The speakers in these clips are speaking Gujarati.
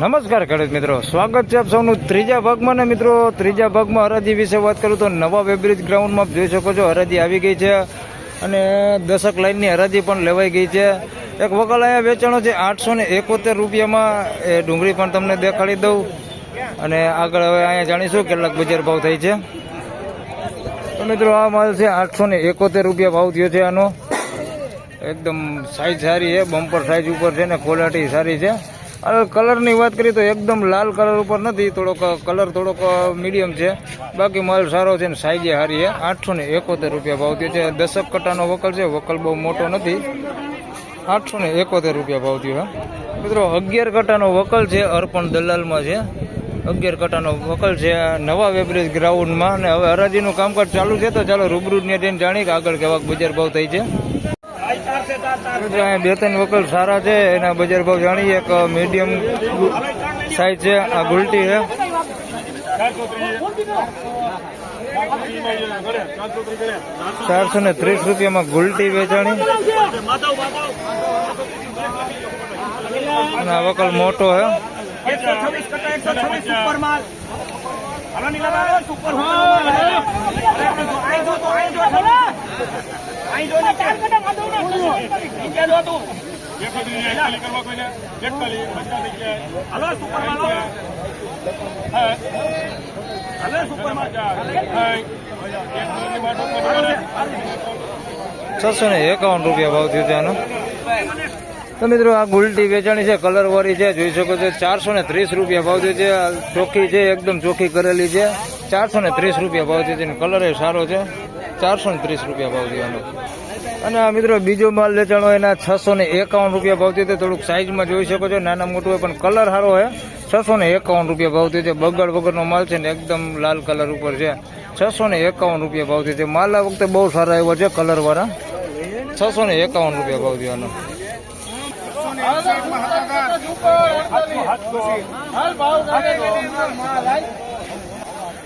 નમસ્કાર ખેડૂત મિત્રો. સ્વાગત છે આપ સૌનું ત્રીજા ભાગમાં. ને મિત્રો, ત્રીજા ભાગમાં હરાજી વિશે વાત કરું તો નવા વેબ્રિજ ગ્રાઉન્ડમાં જોઈ શકો છો. હરાજી આવી ગઈ છે અને દશક લાઇનની હરાજી પણ લેવાઈ ગઈ છે. એક વકલ અહીંયા વેચાણો છે આઠસો ને એકોતેર રૂપિયામાં. એ ડુંગળી પણ તમને દેખાડી દઉં. અને આગળ હવે અહીંયા જાણીશું કેટલાક બજાર ભાવ થાય છે. તો મિત્રો, આ માલ છે આઠસો ને એકોતેર રૂપિયા ભાવ થયો છે આનો. એકદમ સાઈઝ સારી છે બમ્પર સાઈઝ ઉપર છે ને ક્વોલિટી સારી છે. હવે કલરની વાત કરીએ તો એકદમ લાલ કલર ઉપર નથી, થોડોક કલર થોડોક મીડિયમ છે. બાકી માલ સારો છે ને સાઈજે સારી છે. આઠસો ને એકોતેર રૂપિયા ભાવ છે. દસક કટાનો વકલ છે. વકલ બહુ મોટો નથી. આઠસો ને એકોતેર રૂપિયા ભાવ થયો, હે. મિત્રો, અગિયાર કટાનો વકલ છે અર્પણ દલાલમાં છે. અગિયાર કટાનો વકલ છે નવા વેબ્રેજ ગ્રાઉન્ડમાં અને હવે હરાજીનું કામકાજ ચાલુ છે તો ચાલો રૂબરૂ ને જઈને જાણીએ કે આગળ કેવાક બજાર ભાવ થાય છે. બે ત્રણ વકલ સારા છે, એના બજાર ભાવ જાણીએ એક મીડિયમ સાઈઝ છે, આ ગુલટી છે. ચારસો ને ત્રીસ રૂપિયામાં ગુલટી વેચાણી. અને વકલ મોટો છવ્વીસ સુપર છસો ને એકાવન રૂપિયા ભાવ થયો ત્યાંનો. તો મિત્રો આ ગુલટી વેચાણી છે, કલર વાળી છે, જોઈ શકો છો, ચારસો ને ત્રીસ રૂપિયા ભાવ થયો છે. ચોખ્ખી છે, એકદમ ચોખ્ખી કરેલી છે. ચારસો ને ત્રીસ રૂપિયા ભાવ થયો છે કલર એ સારો છે. ચારસો ને ત્રીસ રૂપિયા ભાવ થયો અને આ મિત્રો બીજો માલ વેચાણો એના છસો ને એકાવન રૂપિયા ભાવ થયો થોડુંક સાઈઝમાં જોઈ શકો છો. નાના મોટું હોય, પણ કલર સારો હોય. છસો ને એકાવન રૂપિયા ભાવ થયો છે. બગડ વગરનો માલ છે ને એકદમ લાલ કલર ઉપર છે. છસો ને એકાવન રૂપિયા ભાવ થયો છે. માલ આ વખતે બહુ સારા એવો છે કલરવાળા છસો ને એકાવન રૂપિયા ભાવ થયો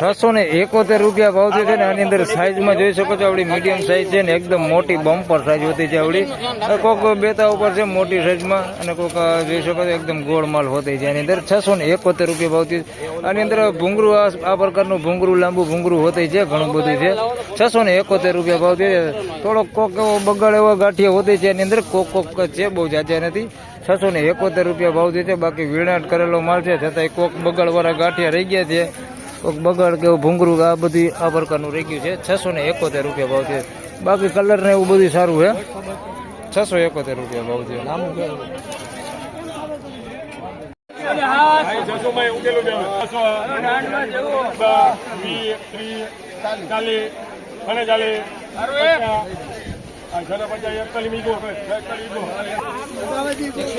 છસો ને એકોતેર રૂપિયા ભાવ છે ને આની અંદર સાઈઝમાં જોઈ શકો છો આવડી મીડિયમ સાઈઝ ને એકદમ મોટી બમ્પર સાઈઝ હોતી છે આવડી. કોક બેતા ઉપર છે મોટી સાઈઝમાં અને કોક જોઈ શકો છો, એકદમ ગોળ માલ હોતી છે. એની અંદર છસો ને એકોતેર રૂપિયા ભાવતી આની અંદર ભૂંગરું આ પ્રકારનું ભૂંગરું લાંબુ ભૂંગરું હોતી છે, ઘણું બધું છે. છસો ને એકોતેર રૂપિયા ભાવતી થોડોક કોક એવો બગડ એવો ગાંઠિયા હોતી છે. એની અંદર કોક કોક છે, બહુ જાજા નથી. છસો ને એકોતેર રૂપિયા ભાવ થયો છે બાકી વીણાટ કરેલો માલ છે છતાં કોક બગડવાળા ગાંઠિયા રહી ગયા છે. કોક બગડ કે ભૂંગરું આ બધી આ પ્રકારનું રહી ગયું છે. છસો ને એકોતેર રૂપિયા ભાવ છે. બાકી કલર ને એવું બધું સારું છે. છસો એકોતેર રૂપિયા ભાવ છે.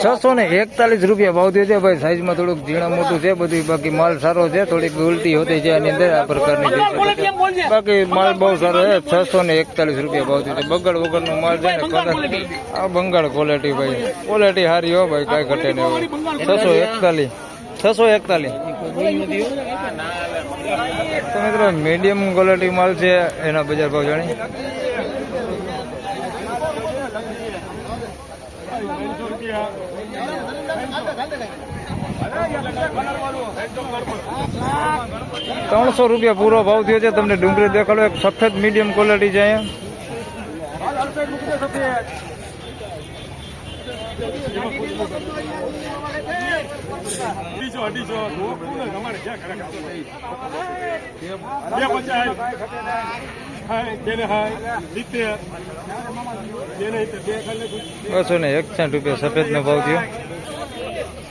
છસો ને એકતાલીસ રૂપિયા ભાવ થયો છે ભાઈ. સાઈઝમાં થોડુંક ઝીણા મોટું છે બધું બાકી માલ સારો છે, થોડીક ઉલટી હોતી છે આની અંદર આ પ્રકારની. બાકી માલ બહુ સારો છે, છસો ને એકતાલીસ રૂપિયા ભાવ થયો છે. બગડ વગરનો માલ છે ને કલર આ બંગાળ ક્વોલિટી ભાઈ. ક્વોલિટી સારી હો ભાઈ, કાંઈ ઘટે નહીં છસો એકતાલીસ. છસો એકતાલીસ. મીડિયમ ક્વોલિટી માલ છે, એના બજાર ભાવ જાણી ત્રણસો રૂપિયા પૂરો ભાવ થયો છે તમને ડુંગળી દેખાડો એક સફેદ મીડિયમ ક્વોલિટી છે અહીંયા ને બસો ને એકસાઠ રૂપિયા સફેદનો ભાવ થયો.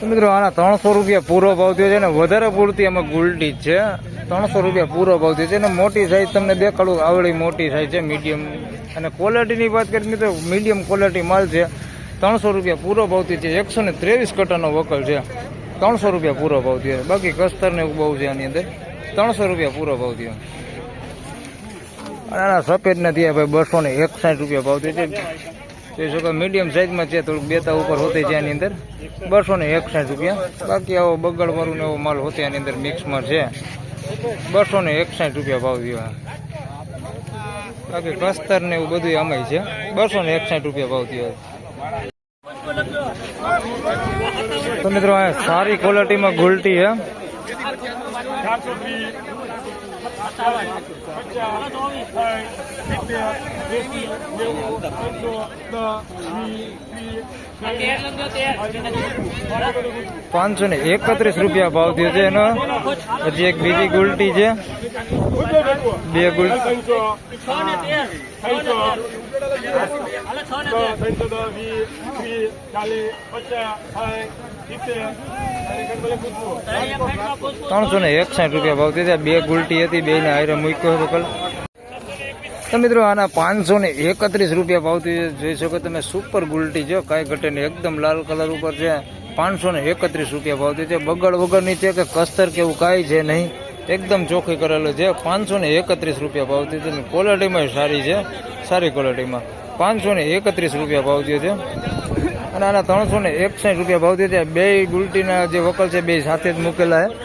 મિત્રો, આના ત્રણસો રૂપિયા પૂરો ભાવ થયો છે ને વધારે પૂરતી એમાં ગુલટી છે. ત્રણસો રૂપિયા પૂરો ભાવ થયો છે. અને મોટી સાઈઝ તમને દેખાડું આવડી મોટી સાઈઝ છે મીડિયમ અને ક્વોલિટીની વાત કરીએ મિત્રો મીડિયમ ક્વોલિટી માલ છે. ત્રણસો રૂપિયા પૂરો ભાવ થયો છે. એકસો ને ત્રેવીસ કટાનો વકલ છે. ત્રણસો રૂપિયા પૂરો ભાવ થયો બાકી કસ્તર ને એવું બહુ છે આની અંદર. ત્રણસો રૂપિયા પૂરો ભાવ થયો. આના સફેદ નથી ભાઈ બસો ને એકસાઠ રૂપિયા ભાવ થયો છે જોઈ શકો મીડિયમ સાઇઝમાં છે, થોડુંક બેતા ઉપર હોતી છે એની અંદર. બસો ને એકસાઠ રૂપિયા. બાકી આવો બગડવાળું ને એવો માલ હોતે એની અંદર મિક્સમાં છે. બસો ને એકસાઠ રૂપિયા ભાવ થયો બાકી કસ્તર ને એવું બધું અમાય છે. બસો ને એકસાઠ રૂપિયા ભાવ થયો તો મિત્રો સારી ક્વોલિટીમાં ગુલટી છે. પાંચસો ને એકત્રીસ રૂપિયા ભાવ થયો છે એનો. હજી એક બીજી ગુલટી છે. બે ગુલટી ત્રણસો ને એકસાઠ રૂપિયા ભાવ થયા. બે ગુલટી હતી બે ને હારે મૂક્યો હતો કલ. તો મિત્રો, આના પાંચસો ને એકત્રીસ રૂપિયા ભાવથી જોઈ શકો તમે સુપર ગુલટી છે કાંઈ ઘટે નહીં. એકદમ લાલ કલર ઉપર છે. પાંચસો ને એકત્રીસ રૂપિયા ભાવથી છે બગડ વગરની છે કે કસ્તર કે એવું કાંઈ છે નહીં. એકદમ ચોખ્ખી કરેલું છે. પાંચસો ને એકત્રીસ રૂપિયા ભાવતી છે ક્વોલિટીમાં સારી છે. સારી ક્વોલિટીમાં પાંચસો ને એકત્રીસ રૂપિયા ભાવથી છે. અને આના ત્રણસો ને એકસાઠ રૂપિયા ભાવતી છે. બે ગુલટીના જે વકલ છે બે સાથે જ મૂકેલા છે.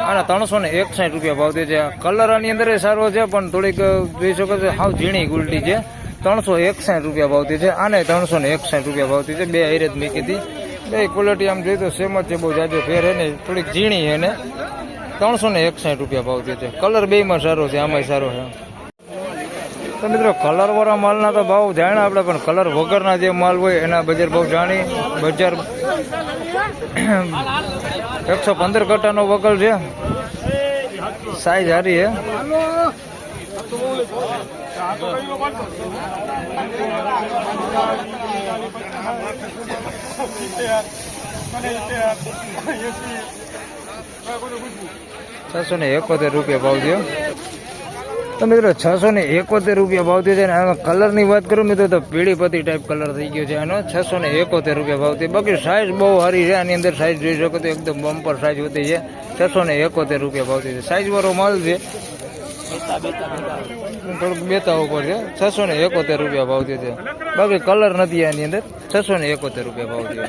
આના ત્રણસો ને એકસાઠ રૂપિયા ભાવતી છે. કલર આની અંદર સારો છે, પણ થોડીક જોઈ શકો છો હાવ ઝીણી ગુલટી છે. ત્રણસો એકસાઠ રૂપિયા ભાવતી છે. આને ત્રણસો ને એકસાઠ રૂપિયા ભાવતી છે. બે હૈરત મૂકી હતી. બે ક્વોલિટી આમ જોઈએ તો સેમ જ છે. બહુ જાજો ફેર હે ને, થોડીક ઝીણી હે ને ત્રણસો ને એકસાઠ રૂપિયા ભાવ છે. કલર બેમાં સારો છે, આમાંય સારો છે. તો મિત્રો કલર વાળા માલના તો ભાવ જાણ્યા આપણે, પણ કલર વગરના જે માલ હોય એના બજાર ભાવ જાણી, બજાર એકસો પંદર કટાનો વગર છે. સાઈઝ સારી છે. છસો ને એકોતેર રૂપિયા ભાવ થયો. તો મિત્રો, છસો ને એકોતેર રૂપિયા ભાવ થયો છે અને આમાં કલરની વાત કરું મિત્રો, તો પીળી પતી ટાઈપ કલર થઈ ગયો છે આનો. છસો ને એકોતેર રૂપિયા ભાવ થયો. બાકી સાઇઝ બહુ સારી છે, આની અંદર સાઇઝ જોઈ શકો તો એકદમ બમ્પર સાઇઝ હોતી છે. છસો ને એકોતેર રૂપિયા ભાવ થયો છે. સાઇઝ વાળો માલ છે. થોડુંક બેતા ઉપર છે. છસો ને એકોતેર રૂપિયા ભાવ થયો છે. બાકી કલર નથી આની અંદર. છસો ને એકોતેર રૂપિયા ભાવ થયો.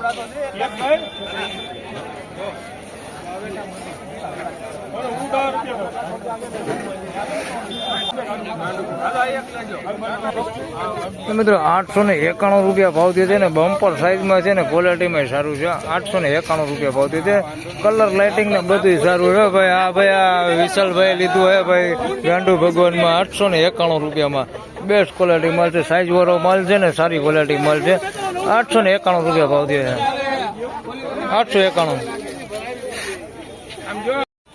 તો મિત્રો, આઠસો ને એકાણું રૂપિયા ભાવ થયો છે ને બમ્પર સાઇઝમાં છે ને ક્વોલિટીમાં સારું છે. આઠસો ને એકાણું રૂપિયા ભાવ થયો છે. કલર લાઇટિંગ ને બધું સારું છે. ભાઈ, આ ભાઈ, આ વિશાલભાઈ લીધું હે ભાઈ. ગાંડુ ભગવાનમાં આઠસો ને એકાણું રૂપિયામાં બેસ્ટ ક્વોલિટી માલ છે. સાઈઝ વાળો માલ છે ને, સારી ક્વોલિટી માલ છે. આઠસો ને એકાણું રૂપિયા ભાવ થયો છે. આઠસો એકાણું.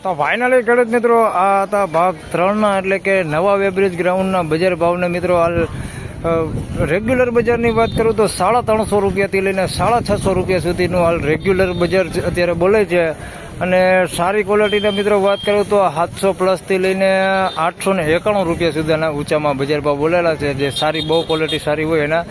તો ફાઇનલી ખેડૂત મિત્રો, આ હતા ભાગ ત્રણના એટલે કે નવા વેબ્રિજ ગ્રાઉન્ડના બજાર ભાવના મિત્રો હાલ રેગ્યુલર બજારની વાત કરું તો સાડા ત્રણસો રૂપિયાથી લઈને સાડા છસો રૂપિયા સુધીનું હાલ રેગ્યુલર બજાર અત્યારે બોલે છે. અને સારી ક્વોલિટીના મિત્રો વાત કરું તો સાતસો પ્લસથી લઈને આઠસો ને એકાણું રૂપિયા સુધીના ઊંચામાં બજાર ભાવ બોલેલા છે, જે સારી બહુ ક્વોલિટી સારી હોય એના.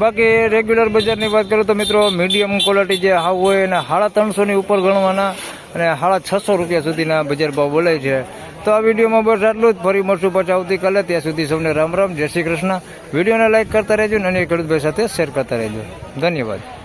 બાકી રેગ્યુલર બજારની વાત કરું તો મિત્રો મીડિયમ ક્વોલિટી જે હાવ હોય એને સાડા ત્રણસોની ઉપર ગણવાના. અને સાડા છસો રૂપિયા સુધીના બજાર ભાવ બોલાય છે. તો આ વિડીયોમાં બસ આટલું જ. ફરી મળશું પછી આવતીકાલે. ત્યાં સુધી સૌને રામ રામ. જય શ્રી કૃષ્ણ. વિડીયોને લાઇક કરતા રહેજો અને ખેડૂતભાઈ સાથે શેર કરતા રહેજો. ધન્યવાદ.